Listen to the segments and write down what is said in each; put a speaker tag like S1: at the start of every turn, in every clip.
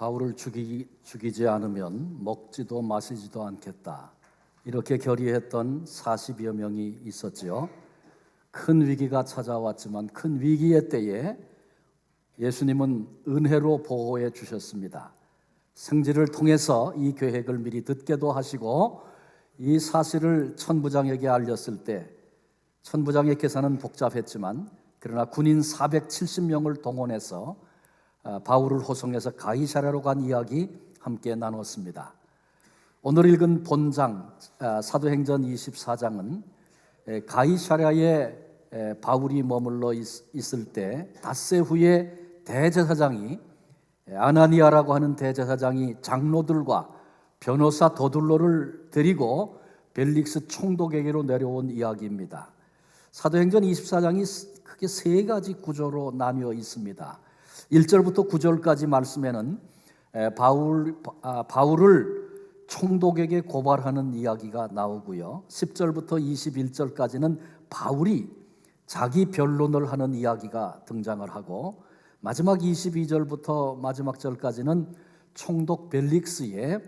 S1: 바울을 죽이, 죽이지 않으면 먹지도 마시지도 않겠다. 이렇게 결의했던 40여 명이 있었지요. 큰 위기가 찾아왔지만 큰 위기의 때에 예수님은 은혜로 보호해 주셨습니다. 생지를 통해서 이 계획을 미리 듣게도 하시고 이 사실을 천부장에게 알렸을 때 천부장의 계산은 복잡했지만 그러나 군인 470명을 동원해서 아, 바울을 호송해서 가이사랴로 간 이야기 함께 나눴습니다. 오늘 읽은 본장 아, 사도행전 24장은 가이사랴에 에, 바울이 머물러 있- 있을 때 닷새 후에 대제사장이 에, 아나니아라고 하는 대제사장이 장로들과 변호사 도둘로를 데리고 벨릭스 총독에게로 내려온 이야기입니다. 사도행전 24장이 크게 세 가지 구조로 나뉘어 있습니다. 1절부터 9절까지 말씀에는 에, 바울, 아, 바울을 총독에게 고발하는 이야기가 나오고요. 10절부터 21절까지는 바울이 자기 변론을 하는 이야기가 등장을 하고 마지막 22절부터 마지막 절까지는 총독 벨릭스의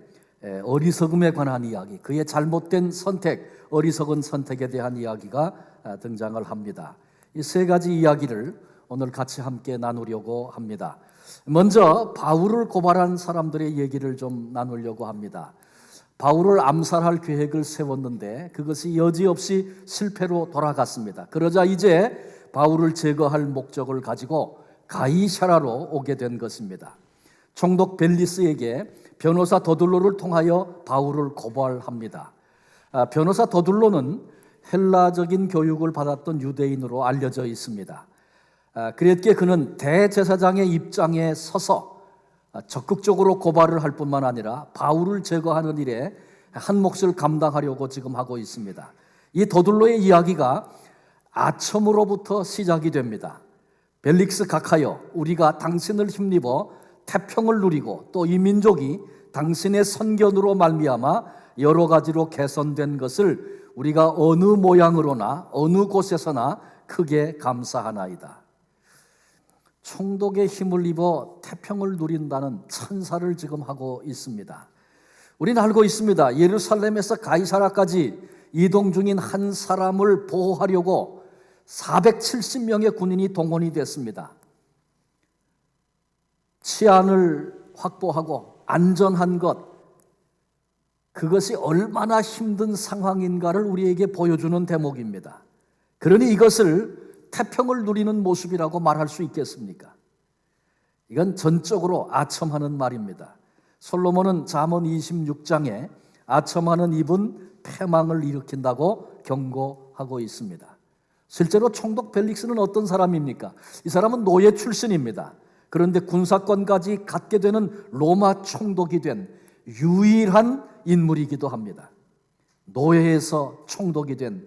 S1: 에, 어리석음에 관한 이야기, 그의 잘못된 선택, 어리석은 선택에 대한 이야기가 아, 등장을 합니다. 이 세 가지 이야기를 오늘 같이 함께 나누려고 합니다. 먼저 바울을 고발한 사람들의 얘기를 좀 나누려고 합니다. 바울을 암살할 계획을 세웠는데 그것이 여지없이 실패로 돌아갔습니다. 그러자 이제 바울을 제거할 목적을 가지고 가이샤라로 오게 된 것입니다. 총독 벨리스에게 변호사 더둘로를 통하여 바울을 고발합니다. 아, 변호사 더둘로는 헬라적인 교육을 받았던 유대인으로 알려져 있습니다. 아, 그랬기에 그는 대제사장의 입장에 서서 아, 적극적으로 고발을 할 뿐만 아니라 바울을 제거하는 일에 한 몫을 감당하려고 지금 하고 있습니다. 이 더둘로의 이야기가 아첨으로부터 시작이 됩니다. 벨릭스 각하여 우리가 당신을 힘입어 태평을 누리고 또 이 민족이 당신의 선견으로 말미암아 여러 가지로 개선된 것을 우리가 어느 모양으로나 어느 곳에서나 크게 감사하나이다. 총독의 힘을 입어 태평을 누린다는 찬사를 지금 하고 있습니다. 우리는 알고 있습니다. 예루살렘에서 가이사라까지 이동 중인 한 사람을 보호하려고 470명의 군인이 동원이 됐습니다. 치안을 확보하고 안전한 것, 그것이 얼마나 힘든 상황인가를 우리에게 보여주는 대목입니다. 그러니 이것을 태평을 누리는 모습이라고 말할 수 있겠습니까? 이건 전적으로 아첨하는 말입니다. 솔로몬은 잠언 26장에 아첨하는 입은 패망을 일으킨다고 경고하고 있습니다. 실제로 총독 벨릭스는 어떤 사람입니까? 이 사람은 노예 출신입니다. 그런데 군사권까지 갖게 되는 로마 총독이 된 유일한 인물이기도 합니다. 노예에서 총독이 된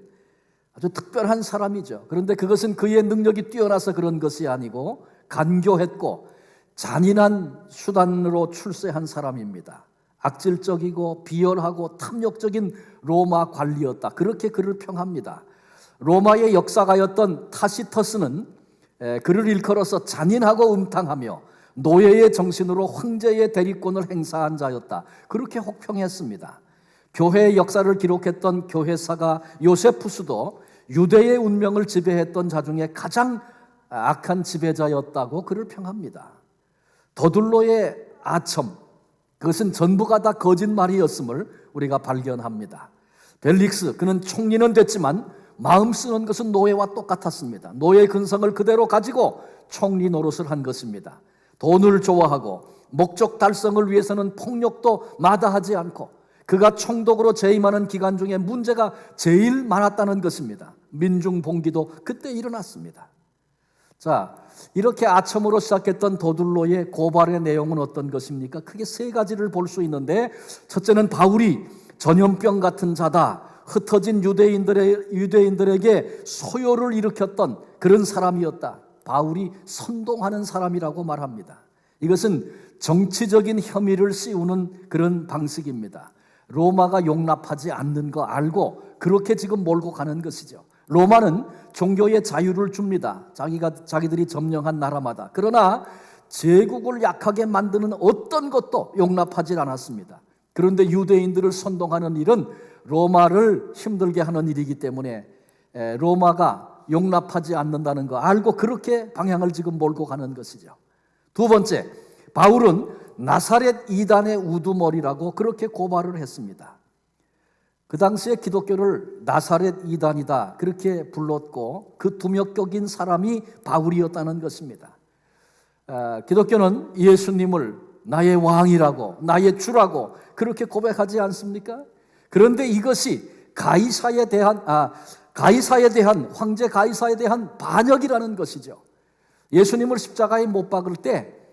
S1: 아주 특별한 사람이죠. 그런데 그것은 그의 능력이 뛰어나서 그런 것이 아니고 간교했고 잔인한 수단으로 출세한 사람입니다. 악질적이고 비열하고 탐욕적인 로마 관리였다. 그렇게 그를 평합니다. 로마의 역사가였던 타시터스는 에, 그를 일컬어서 잔인하고 음탕하며 노예의 정신으로 황제의 대리권을 행사한 자였다. 그렇게 혹평했습니다. 교회의 역사를 기록했던 교회사가 요세푸스도 유대의 운명을 지배했던 자 중에 가장 악한 지배자였다고 그를 평합니다. 더둘로의 아첨, 그것은 전부가 다 거짓말이었음을 우리가 발견합니다. 벨릭스, 그는 총리는 됐지만 마음 쓰는 것은 노예와 똑같았습니다. 노예 근성을 그대로 가지고 총리 노릇을 한 것입니다. 돈을 좋아하고 목적 달성을 위해서는 폭력도 마다하지 않고 그가 총독으로 재임하는 기간 중에 문제가 제일 많았다는 것입니다. 민중 봉기도 그때 일어났습니다. 자, 이렇게 아첨으로 시작했던 도둘로의 고발의 내용은 어떤 것입니까? 크게 세 가지를 볼 수 있는데 첫째는 바울이 전염병 같은 자다. 흩어진 유대인들의 유대인들에게 소요를 일으켰던 그런 사람이었다. 바울이 선동하는 사람이라고 말합니다. 이것은 정치적인 혐의를 씌우는 그런 방식입니다. 로마가 용납하지 않는 거 알고 그렇게 지금 몰고 가는 것이죠. 로마는 종교의 자유를 줍니다. 자기가 자기들이 점령한 나라마다. 그러나 제국을 약하게 만드는 어떤 것도 용납하지 않았습니다. 그런데 유대인들을 선동하는 일은 로마를 힘들게 하는 일이기 때문에 에, 로마가 용납하지 않는다는 거 알고 그렇게 방향을 지금 몰고 가는 것이죠. 두 번째, 바울은 나사렛 이단의 우두머리라고 그렇게 고발을 했습니다. 그 당시에 기독교를 나사렛 이단이다 그렇게 불렀고 그 두목격인 사람이 바울이었다는 것입니다. 아, 기독교는 예수님을 나의 왕이라고 나의 주라고 그렇게 고백하지 않습니까? 그런데 이것이 가이사에 대한 아, 가이사에 대한 황제 가이사에 대한 반역이라는 것이죠. 예수님을 십자가에 못 박을 때 에,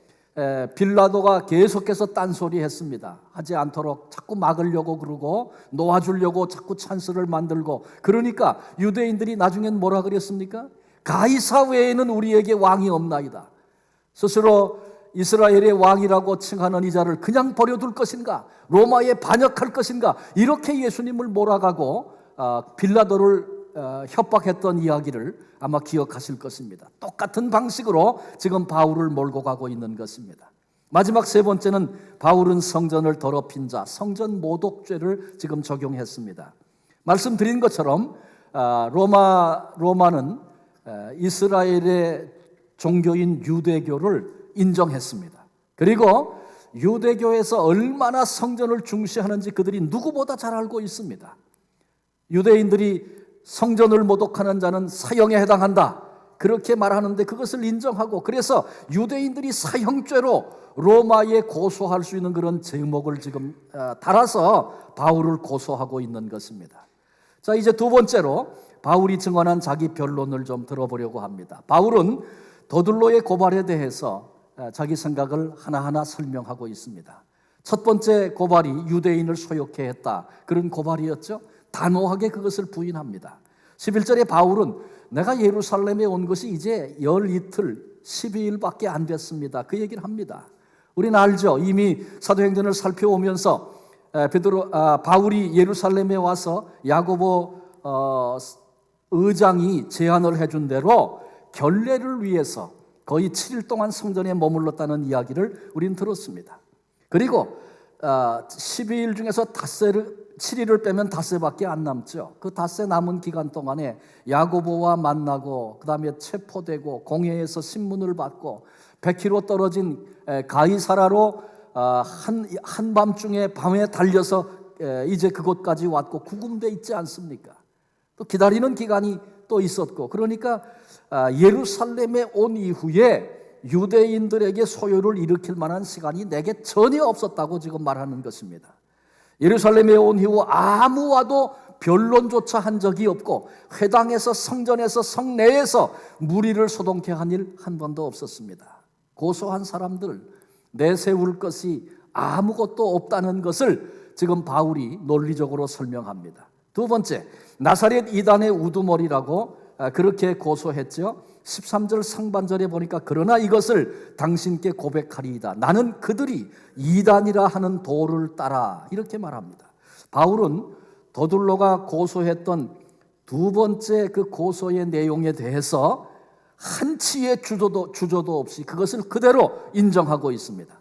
S1: 빌라도가 계속해서 딴소리 했습니다. 하지 않도록 자꾸 막으려고 그러고 놓아주려고 자꾸 찬스를 만들고 그러니까 유대인들이 나중엔 뭐라 그랬습니까? 가이사 외에는 우리에게 왕이 없나이다. 스스로 이스라엘의 왕이라고 칭하는 이 자를 그냥 버려둘 것인가? 로마에 반역할 것인가? 이렇게 예수님을 몰아가고 어, 빌라도를 어, 협박했던 이야기를 아마 기억하실 것입니다. 똑같은 방식으로 지금 바울을 몰고 가고 있는 것입니다. 마지막 세 번째는 바울은 성전을 더럽힌 자, 성전 모독죄를 지금 적용했습니다. 말씀드린 것처럼 아, 로마 로마는 에, 이스라엘의 종교인 유대교를 인정했습니다. 그리고 유대교에서 얼마나 성전을 중시하는지 그들이 누구보다 잘 알고 있습니다. 유대인들이 성전을 모독하는 자는 사형에 해당한다. 그렇게 말하는데 그것을 인정하고 그래서 유대인들이 사형죄로 로마에 고소할 수 있는 그런 제목을 지금 어, 달아서 바울을 고소하고 있는 것입니다. 자, 이제 두 번째로 바울이 증언한 자기 변론을 좀 들어보려고 합니다. 바울은 더둘로의 고발에 대해서 어, 자기 생각을 하나하나 설명하고 있습니다. 첫 번째 고발이 유대인을 소욕해 했다. 그런 고발이었죠. 단호하게 그것을 부인합니다. 11절에 바울은 내가 예루살렘에 온 것이 이제 열 이틀, 12일밖에 안 됐습니다. 그 얘기를 합니다. 우리는 알죠. 이미 사도행전을 살펴오면서 에, 베드로 아, 바울이 예루살렘에 와서 야고보 어, 의장이 제안을 해준 대로 결례를 위해서 거의 7일 동안 성전에 머물렀다는 이야기를 우리는 들었습니다. 그리고 어, 12일 중에서 닷새를 7일을 빼면 닷새밖에 안 남죠. 그 닷새 남은 기간 동안에 야고보와 만나고 그다음에 체포되고 공회에서 신문을 받고 100km 떨어진 에, 가이사라로 어, 한 한밤중에 밤에 달려서 에, 이제 그곳까지 왔고 구금돼 있지 않습니까? 또 기다리는 기간이 또 있었고 그러니까 아, 예루살렘에 온 이후에 유대인들에게 소요를 일으킬 만한 시간이 내게 전혀 없었다고 지금 말하는 것입니다. 예루살렘에 온 이후 아무와도 변론조차 한 적이 없고 회당에서 성전에서 성내에서 무리를 소동케 한 일 한 번도 없었습니다. 고소한 사람들 내세울 것이 아무것도 없다는 것을 지금 바울이 논리적으로 설명합니다. 두 번째, 나사렛 이단의 우두머리라고 아, 그렇게 고소했죠. 13절 상반절에 보니까 그러나 이것을 당신께 고백하리이다. 나는 그들이 이단이라 하는 도를 따라 이렇게 말합니다. 바울은 더둘로가 고소했던 두 번째 그 고소의 내용에 대해서 한치의 주저도, 주저도 없이 그것을 그대로 인정하고 있습니다.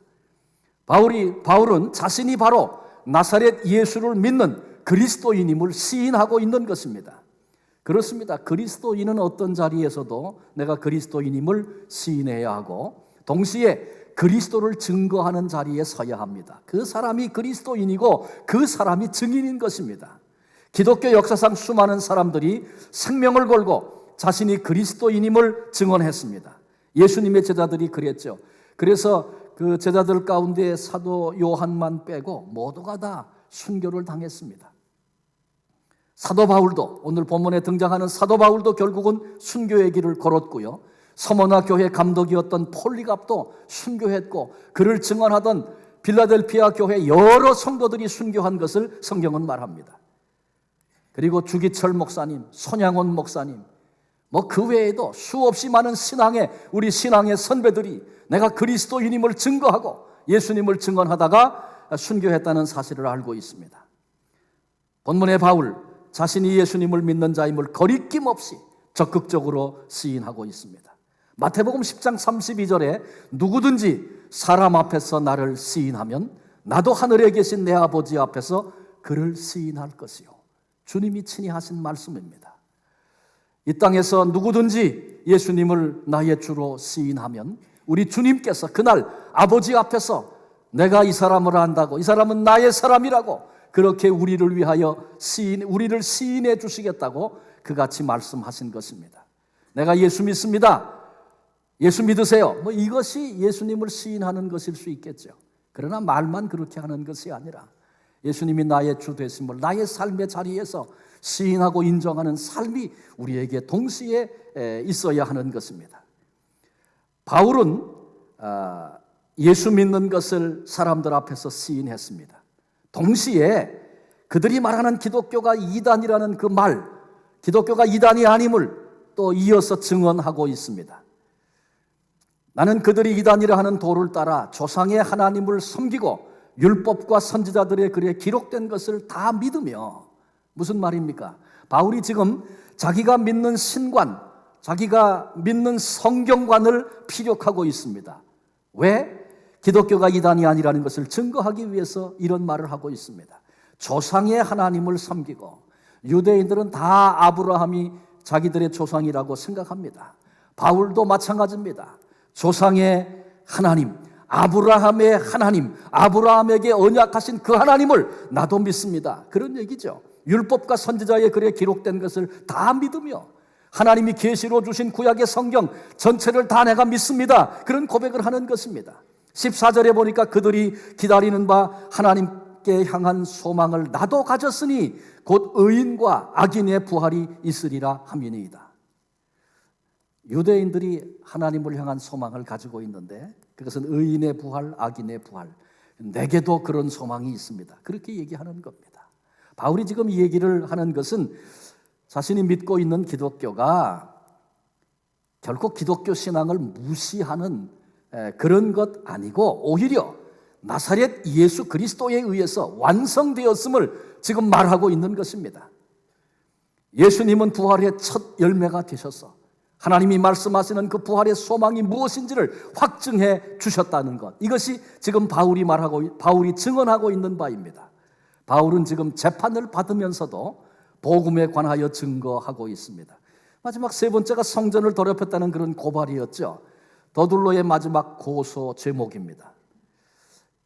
S1: 바울이, 바울은 자신이 바로 나사렛 예수를 믿는 그리스도인임을 시인하고 있는 것입니다. 그렇습니다. 그리스도인은 어떤 자리에서도 내가 그리스도인임을 시인해야 하고 동시에 그리스도를 증거하는 자리에 서야 합니다. 그 사람이 그리스도인이고 그 사람이 증인인 것입니다. 기독교 역사상 수많은 사람들이 생명을 걸고 자신이 그리스도인임을 증언했습니다. 예수님의 제자들이 그랬죠. 그래서 그 제자들 가운데 사도 요한만 빼고 모두가 다 순교를 당했습니다. 사도 바울도 오늘 본문에 등장하는 사도 바울도 결국은 순교의 길을 걸었고요. 서머나 교회 감독이었던 폴리갑도 순교했고 그를 증언하던 빌라델피아 교회 여러 성도들이 순교한 것을 성경은 말합니다. 그리고 주기철 목사님, 손양원 목사님, 뭐 그 외에도 수없이 많은 신앙의 우리 신앙의 선배들이 내가 그리스도인임을 증거하고 예수님을 증언하다가 순교했다는 사실을 알고 있습니다. 본문의 바울 자신이 예수님을 믿는 자임을 거리낌 없이 적극적으로 시인하고 있습니다. 마태복음 10장 32절에 누구든지 사람 앞에서 나를 시인하면 나도 하늘에 계신 내 아버지 앞에서 그를 시인할 것이요. 주님이 친히 하신 말씀입니다. 이 땅에서 누구든지 예수님을 나의 주로 시인하면 우리 주님께서 그날 아버지 앞에서 내가 이 사람을 안다고 이 사람은 나의 사람이라고 그렇게 우리를 위하여 시인 우리를 시인해 주시겠다고 그같이 말씀하신 것입니다. 내가 예수 믿습니다. 예수 믿으세요. 뭐 이것이 예수님을 시인하는 것일 수 있겠죠. 그러나 말만 그렇게 하는 것이 아니라 예수님이 나의 주 되심을 나의 삶의 자리에서 시인하고 인정하는 삶이 우리에게 동시에 있어야 하는 것입니다. 바울은 아, 예수 믿는 것을 사람들 앞에서 시인했습니다. 동시에 그들이 말하는 기독교가 이단이라는 그 말, 기독교가 이단이 아님을 또 이어서 증언하고 있습니다. 나는 그들이 이단이라 하는 도를 따라 조상의 하나님을 섬기고 율법과 선지자들의 글에 기록된 것을 다 믿으며 무슨 말입니까? 바울이 지금 자기가 믿는 신관, 자기가 믿는 성경관을 피력하고 있습니다. 왜? 기독교가 이단이 아니라는 것을 증거하기 위해서 이런 말을 하고 있습니다. 조상의 하나님을 섬기고 유대인들은 다 아브라함이 자기들의 조상이라고 생각합니다. 바울도 마찬가지입니다. 조상의 하나님, 아브라함의 하나님, 아브라함에게 언약하신 그 하나님을 나도 믿습니다. 그런 얘기죠. 율법과 선지자의 글에 기록된 것을 다 믿으며 하나님이 계시로 주신 구약의 성경 전체를 다 내가 믿습니다. 그런 고백을 하는 것입니다. 14절에 보니까 그들이 기다리는 바 하나님께 향한 소망을 나도 가졌으니 곧 의인과 악인의 부활이 있으리라 함이니이다. 유대인들이 하나님을 향한 소망을 가지고 있는데 그것은 의인의 부활, 악인의 부활. 내게도 그런 소망이 있습니다. 그렇게 얘기하는 겁니다. 바울이 지금 이 얘기를 하는 것은 자신이 믿고 있는 기독교가 결코 기독교 신앙을 무시하는 그런 것 아니고 오히려 나사렛 예수 그리스도에 의해서 완성되었음을 지금 말하고 있는 것입니다. 예수님은 부활의 첫 열매가 되셔서 하나님이 말씀하시는 그 부활의 소망이 무엇인지를 확증해 주셨다는 것. 이것이 지금 바울이 말하고 바울이 증언하고 있는 바입니다. 바울은 지금 재판을 받으면서도 복음에 관하여 증거하고 있습니다. 마지막 세 번째가 성전을 더럽혔다는 그런 고발이었죠. 더둘로의 마지막 고소 제목입니다.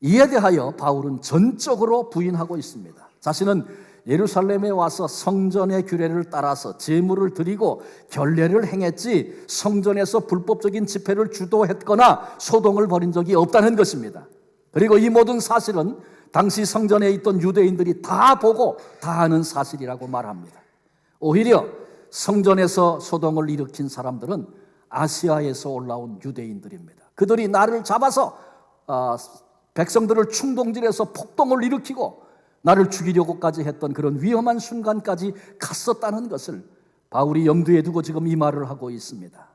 S1: 이에 대하여 바울은 전적으로 부인하고 있습니다. 자신은 예루살렘에 와서 성전의 규례를 따라서 제물을 드리고 결례를 행했지 성전에서 불법적인 집회를 주도했거나 소동을 벌인 적이 없다는 것입니다. 그리고 이 모든 사실은 당시 성전에 있던 유대인들이 다 보고 다 아는 사실이라고 말합니다. 오히려 성전에서 소동을 일으킨 사람들은 아시아에서 올라온 유대인들입니다. 그들이 나를 잡아서 어, 백성들을 충동질해서 폭동을 일으키고 나를 죽이려고까지 했던 그런 위험한 순간까지 갔었다는 것을 바울이 염두에 두고 지금 이 말을 하고 있습니다.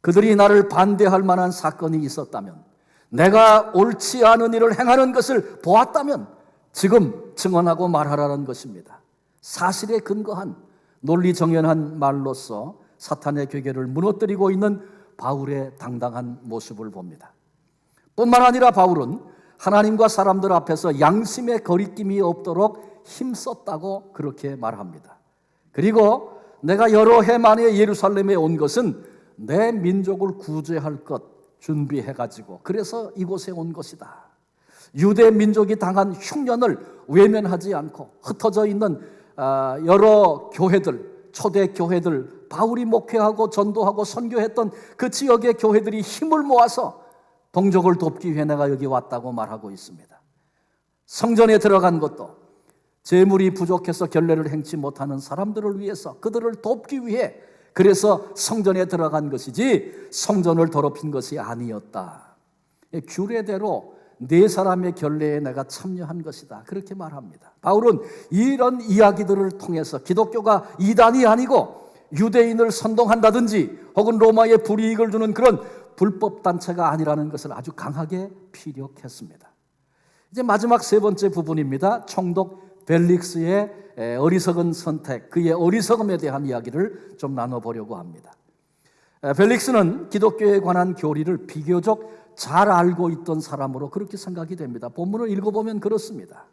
S1: 그들이 나를 반대할 만한 사건이 있었다면, 내가 옳지 않은 일을 행하는 것을 보았다면, 지금 증언하고 말하라는 것입니다. 사실에 근거한 논리 정연한 말로서 사탄의 괴계를 무너뜨리고 있는 바울의 당당한 모습을 봅니다. 뿐만 아니라 바울은 하나님과 사람들 앞에서 양심의 거리낌이 없도록 힘썼다고 그렇게 말합니다. 그리고 내가 여러 해 만에 예루살렘에 온 것은 내 민족을 구제할 것 준비해 가지고 그래서 이곳에 온 것이다. 유대 민족이 당한 흉년을 외면하지 않고 흩어져 있는 아, 여러 교회들, 초대 교회들, 바울이 목회하고 전도하고 선교했던 그 지역의 교회들이 힘을 모아서 동족을 돕기 위해 내가 여기 왔다고 말하고 있습니다. 성전에 들어간 것도 재물이 부족해서 결례를 행치 못하는 사람들을 위해서 그들을 돕기 위해 그래서 성전에 들어간 것이지 성전을 더럽힌 것이 아니었다. 규례대로 네 사람의 결례에 내가 참여한 것이다. 그렇게 말합니다. 바울은 이런 이야기들을 통해서 기독교가 이단이 아니고 유대인을 선동한다든지 혹은 로마에 불이익을 주는 그런 불법 단체가 아니라는 것을 아주 강하게 피력했습니다. 이제 마지막 세 번째 부분입니다. 총독 벨릭스의 어리석은 선택, 그의 어리석음에 대한 이야기를 좀 나눠보려고 합니다. 에, 벨릭스는 기독교에 관한 교리를 비교적 잘 알고 있던 사람으로 그렇게 생각이 됩니다. 본문을 읽어보면 그렇습니다.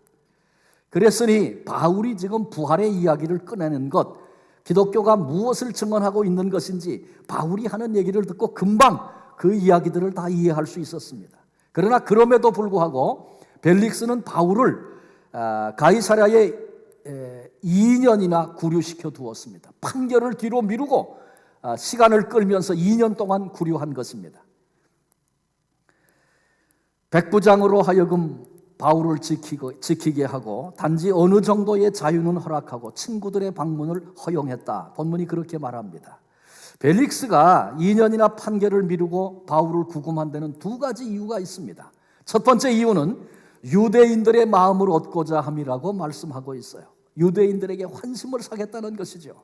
S1: 그랬으니 바울이 지금 부활의 이야기를 꺼내는 것, 기독교가 무엇을 증언하고 있는 것인지 바울이 하는 얘기를 듣고 금방 그 이야기들을 다 이해할 수 있었습니다. 그러나 그럼에도 불구하고 벨릭스는 바울을 아, 가이사랴에 2년이나 구류시켜 두었습니다. 판결을 뒤로 미루고 아, 시간을 끌면서 2년 동안 구류한 것입니다. 백부장으로 하여금 바울을 지키고, 지키게 하고 단지 어느 정도의 자유는 허락하고 친구들의 방문을 허용했다. 본문이 그렇게 말합니다. 벨릭스가 2년이나 판결을 미루고 바울을 구금한 데는 두 가지 이유가 있습니다. 첫 번째 이유는 유대인들의 마음을 얻고자 함이라고 말씀하고 있어요. 유대인들에게 환심을 사겠다는 것이죠.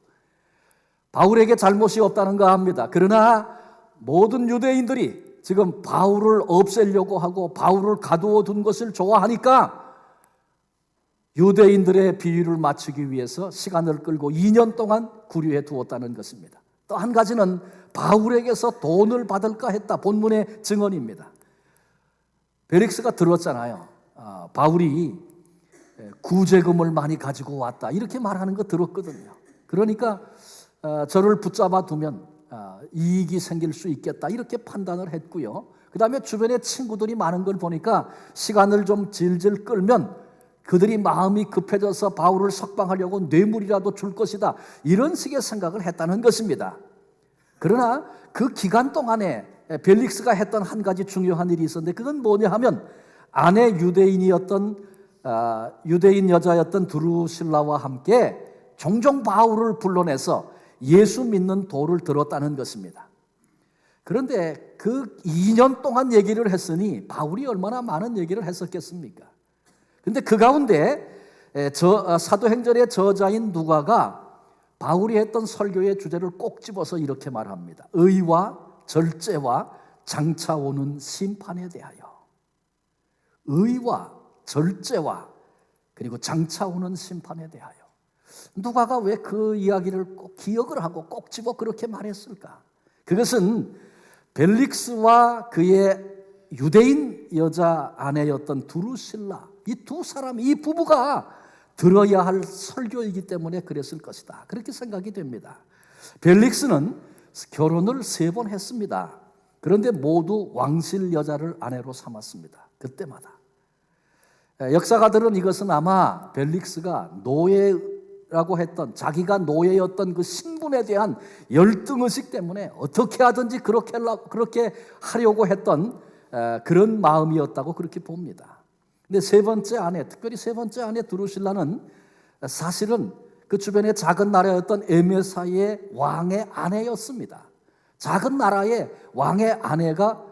S1: 바울에게 잘못이 없다는 거 압니다. 그러나 모든 유대인들이 지금 바울을 없애려고 하고 바울을 가두어 둔 것을 좋아하니까 유대인들의 비위를 맞추기 위해서 시간을 끌고 2년 동안 구류해 두었다는 것입니다. 또 한 가지는 바울에게서 돈을 받을까 했다. 본문의 증언입니다. 베릭스가 들었잖아요. 아, 바울이 구제금을 많이 가지고 왔다. 이렇게 말하는 거 들었거든요. 그러니까 어, 저를 붙잡아 두면 아, 이익이 생길 수 있겠다. 이렇게 판단을 했고요. 그 다음에 주변에 친구들이 많은 걸 보니까 시간을 좀 질질 끌면 그들이 마음이 급해져서 바울을 석방하려고 뇌물이라도 줄 것이다. 이런 식의 생각을 했다는 것입니다. 그러나 그 기간 동안에 벨릭스가 했던 한 가지 중요한 일이 있었는데 그건 뭐냐 하면 아내 유대인이었던 아, 유대인 여자였던 두루실라와 함께 종종 바울을 불러내서 예수 믿는 도를 들었다는 것입니다. 그런데 그 2년 동안 얘기를 했으니 바울이 얼마나 많은 얘기를 했었겠습니까? 근데 그 가운데 저 사도행전의 저자인 누가가 바울이 했던 설교의 주제를 꼭 집어서 이렇게 말합니다. 의와 절제와 장차 오는 심판에 대하여. 의와 절제와 그리고 장차 오는 심판에 대하여. 누가가 왜 그 이야기를 꼭 기억을 하고 꼭 집어 그렇게 말했을까? 그것은 벨릭스와 그의 유대인 여자 아내였던 두루실라 이 두 사람 이 부부가 들어야 할 설교이기 때문에 그랬을 것이다. 그렇게 생각이 됩니다. 벨릭스는 결혼을 세 번 했습니다. 그런데 모두 왕실 여자를 아내로 삼았습니다. 그때마다. 역사가들은 이것은 아마 벨릭스가 노예 라고 했던 자기가 노예였던 그 신분에 대한 열등의식 때문에 어떻게 하든지 그렇게 그렇게 하려고 했던 그런 마음이었다고 그렇게 봅니다. 근데 세 번째 아내, 특별히 세 번째 아내 두루실라는 사실은 그 주변의 작은 나라였던 에메사의 왕의 아내였습니다. 작은 나라의 왕의 아내가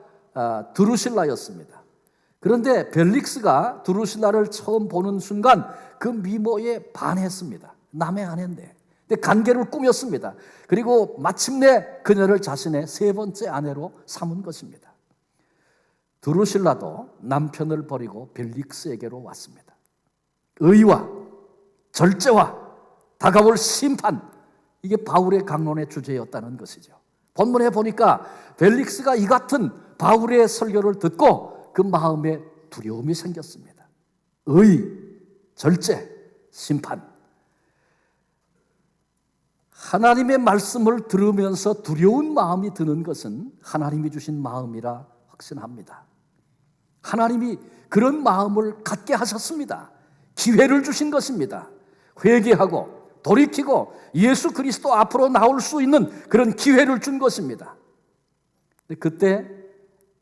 S1: 두루실라였습니다. 그런데 벨릭스가 두루실라를 처음 보는 순간 그 미모에 반했습니다. 남의 아내인데. 근데 관계를 꾸몄습니다. 그리고 마침내 그녀를 자신의 세 번째 아내로 삼은 것입니다. 두루실라도 남편을 버리고 벨릭스에게로 왔습니다. 의와 절제와 다가올 심판 이게 바울의 강론의 주제였다는 것이죠. 본문에 보니까 벨릭스가 이 같은 바울의 설교를 듣고 그 마음에 두려움이 생겼습니다. 의, 절제, 심판. 하나님의 말씀을 들으면서 두려운 마음이 드는 것은 하나님이 주신 마음이라 확신합니다. 하나님이 그런 마음을 갖게 하셨습니다. 기회를 주신 것입니다. 회개하고 돌이키고 예수 그리스도 앞으로 나올 수 있는 그런 기회를 준 것입니다. 그때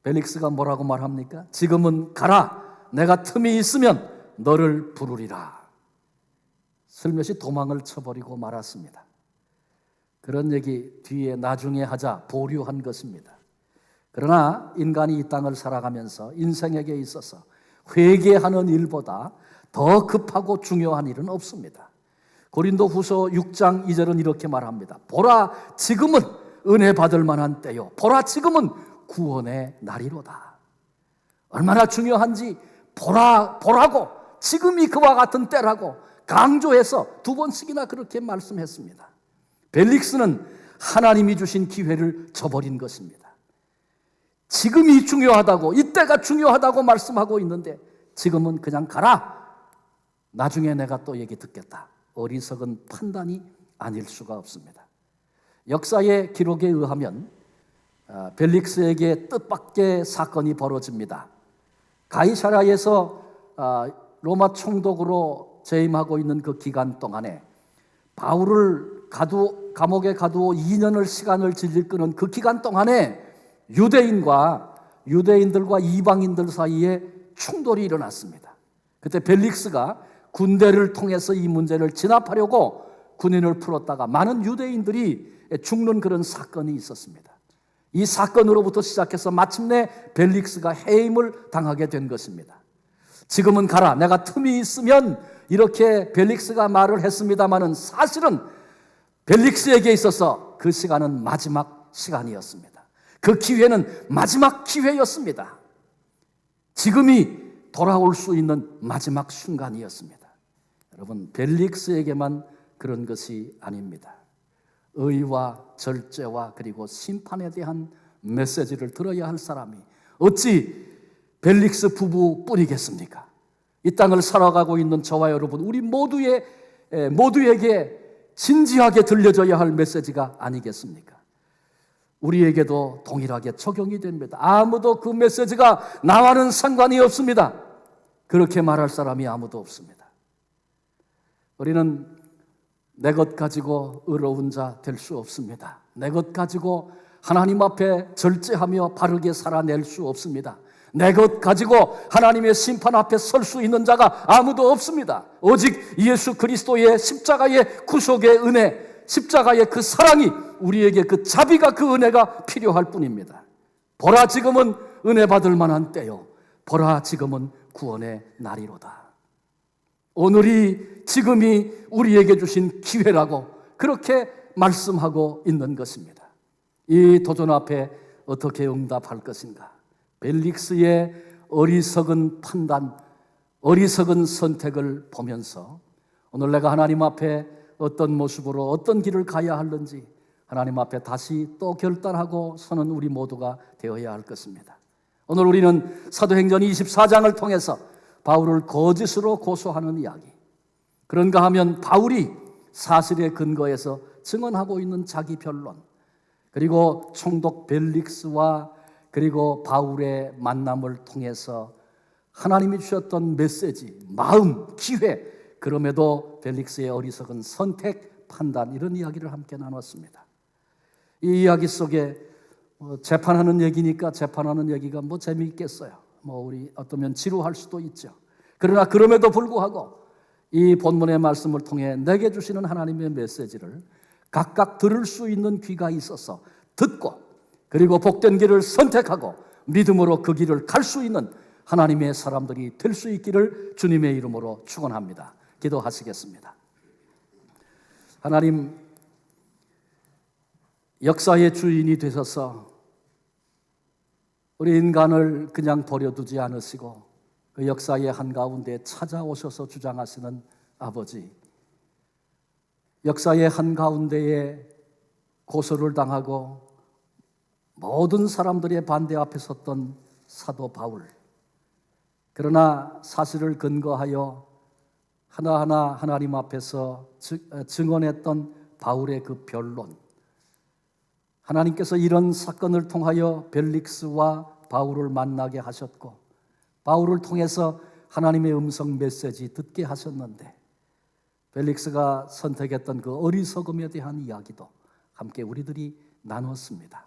S1: 벨릭스가 뭐라고 말합니까? 지금은 가라. 내가 틈이 있으면 너를 부르리라. 슬며시 도망을 쳐버리고 말았습니다. 그런 얘기 뒤에 나중에 하자 보류한 것입니다. 그러나 인간이 이 땅을 살아가면서 인생에게 있어서 회개하는 일보다 더 급하고 중요한 일은 없습니다. 고린도 후서 6장 2절은 이렇게 말합니다. 보라, 지금은 은혜 받을 만한 때요. 보라, 지금은 구원의 날이로다. 얼마나 중요한지 보라, 보라고 지금이 그와 같은 때라고 강조해서 두 번씩이나 그렇게 말씀했습니다. 벨릭스는 하나님이 주신 기회를 저버린 것입니다. 지금이 중요하다고, 이때가 중요하다고 말씀하고 있는데 지금은 그냥 가라. 나중에 내가 또 얘기 듣겠다. 어리석은 판단이 아닐 수가 없습니다. 역사의 기록에 의하면 아, 벨릭스에게 뜻밖의 사건이 벌어집니다. 가이사라에서 아, 로마 총독으로 재임하고 있는 그 기간 동안에 바울을 가두 감옥에 가두어 2년을 시간을 질질 끄는 그 기간 동안에 유대인과 유대인들과 이방인들 사이에 충돌이 일어났습니다. 그때 벨릭스가 군대를 통해서 이 문제를 진압하려고 군인을 풀었다가 많은 유대인들이 죽는 그런 사건이 있었습니다. 이 사건으로부터 시작해서 마침내 벨릭스가 해임을 당하게 된 것입니다. 지금은 가라. 내가 틈이 있으면 이렇게 벨릭스가 말을 했습니다마는 사실은 벨릭스에게 있어서 그 시간은 마지막 시간이었습니다. 그 기회는 마지막 기회였습니다. 지금이 돌아올 수 있는 마지막 순간이었습니다. 여러분, 벨릭스에게만 그런 것이 아닙니다. 의와 절제와 그리고 심판에 대한 메시지를 들어야 할 사람이 어찌 벨릭스 부부 뿐이겠습니까? 이 땅을 살아가고 있는 저와 여러분, 우리 모두의 에, 모두에게 진지하게 들려져야 할 메시지가 아니겠습니까? 우리에게도 동일하게 적용이 됩니다. 아무도 그 메시지가 나와는 상관이 없습니다. 그렇게 말할 사람이 아무도 없습니다. 우리는 내 것 가지고 의로운 자 될 수 없습니다. 내 것 가지고 하나님 앞에 절제하며 바르게 살아낼 수 없습니다. 내 것 가지고 하나님의 심판 앞에 설 수 있는 자가 아무도 없습니다. 오직 예수 그리스도의 십자가의 구속의 은혜, 십자가의 그 사랑이 우리에게 그 자비가 그 은혜가 필요할 뿐입니다. 보라 지금은 은혜 받을 만한 때요. 보라 지금은 구원의 날이로다. 오늘이 지금이 우리에게 주신 기회라고 그렇게 말씀하고 있는 것입니다. 이 도전 앞에 어떻게 응답할 것인가? 벨릭스의 어리석은 판단, 어리석은 선택을 보면서 오늘 내가 하나님 앞에 어떤 모습으로 어떤 길을 가야 하는지 하나님 앞에 다시 또 결단하고 서는 우리 모두가 되어야 할 것입니다. 오늘 우리는 사도행전 24장을 통해서 바울을 거짓으로 고소하는 이야기. 그런가 하면 바울이 사실에 근거해서 증언하고 있는 자기 변론. 그리고 총독 벨릭스와 그리고 바울의 만남을 통해서 하나님이 주셨던 메시지, 마음, 기회, 그럼에도 벨릭스의 어리석은 선택, 판단 이런 이야기를 함께 나눴습니다. 이 이야기 속에 뭐 재판하는 얘기니까 재판하는 얘기가 뭐 재미있겠어요. 뭐 우리 어떠면 지루할 수도 있죠. 그러나 그럼에도 불구하고 이 본문의 말씀을 통해 내게 주시는 하나님의 메시지를 각각 들을 수 있는 귀가 있어서 듣고 그리고 복된 길을 선택하고 믿음으로 그 길을 갈 수 있는 하나님의 사람들이 될 수 있기를 주님의 이름으로 축원합니다. 기도하시겠습니다. 하나님 역사의 주인이 되셔서 우리 인간을 그냥 버려두지 않으시고 그 역사의 한가운데 찾아오셔서 주장하시는 아버지. 역사의 한가운데에 고소를 당하고 모든 사람들의 반대 앞에 섰던 사도 바울. 그러나 사실을 근거하여 하나하나 하나님 앞에서 증언했던 바울의 그 변론. 하나님께서 이런 사건을 통하여 벨릭스와 바울을 만나게 하셨고 바울을 통해서 하나님의 음성 메시지 듣게 하셨는데 벨릭스가 선택했던 그 어리석음에 대한 이야기도 함께 우리들이 나눴습니다.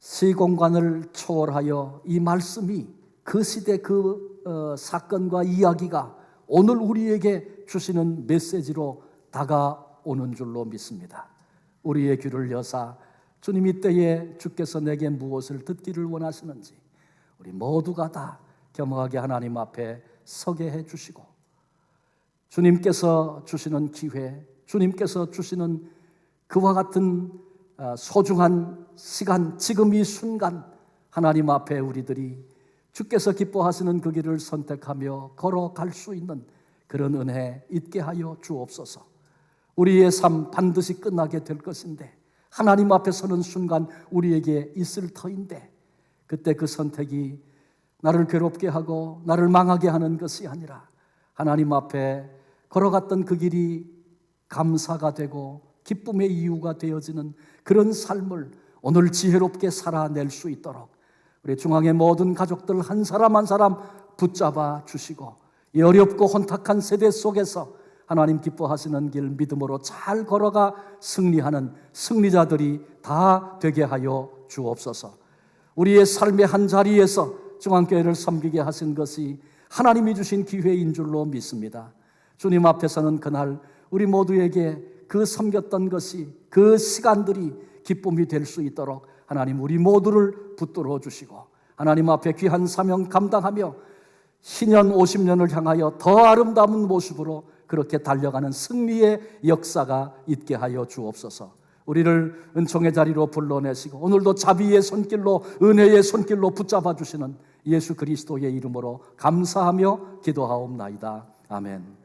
S1: 시공간을 초월하여 이 말씀이 그 시대 그 어, 사건과 이야기가 오늘 우리에게 주시는 메시지로 다가오는 줄로 믿습니다. 우리의 귀를 여사 주님 이때에 주께서 내게 무엇을 듣기를 원하시는지 우리 모두가 다 겸허하게 하나님 앞에 서게 해 주시고 주님께서 주시는 기회, 주님께서 주시는 그와 같은 어, 소중한 시간, 지금 이 순간 하나님 앞에 우리들이 주께서 기뻐하시는 그 길을 선택하며 걸어갈 수 있는 그런 은혜 있게 하여 주옵소서. 우리의 삶 반드시 끝나게 될 것인데 하나님 앞에 서는 순간 우리에게 있을 터인데 그때 그 선택이 나를 괴롭게 하고 나를 망하게 하는 것이 아니라 하나님 앞에 걸어갔던 그 길이 감사가 되고 기쁨의 이유가 되어지는 그런 삶을 오늘 지혜롭게 살아낼 수 있도록 우리 중앙의 모든 가족들 한 사람 한 사람 붙잡아 주시고 이 어렵고 혼탁한 세대 속에서 하나님 기뻐하시는 길 믿음으로 잘 걸어가 승리하는 승리자들이 다 되게 하여 주옵소서. 우리의 삶의 한 자리에서 중앙교회를 섬기게 하신 것이 하나님이 주신 기회인 줄로 믿습니다. 주님 앞에서는 그날 우리 모두에게 그 섬겼던 것이 그 시간들이 기쁨이 될 수 있도록 하나님 우리 모두를 붙들어 주시고 하나님 앞에 귀한 사명 감당하며 신년 50년을 향하여 더 아름다운 모습으로 그렇게 달려가는 승리의 역사가 있게 하여 주옵소서. 우리를 은총의 자리로 불러내시고 오늘도 자비의 손길로 은혜의 손길로 붙잡아 주시는 예수 그리스도의 이름으로 감사하며 기도하옵나이다. 아멘.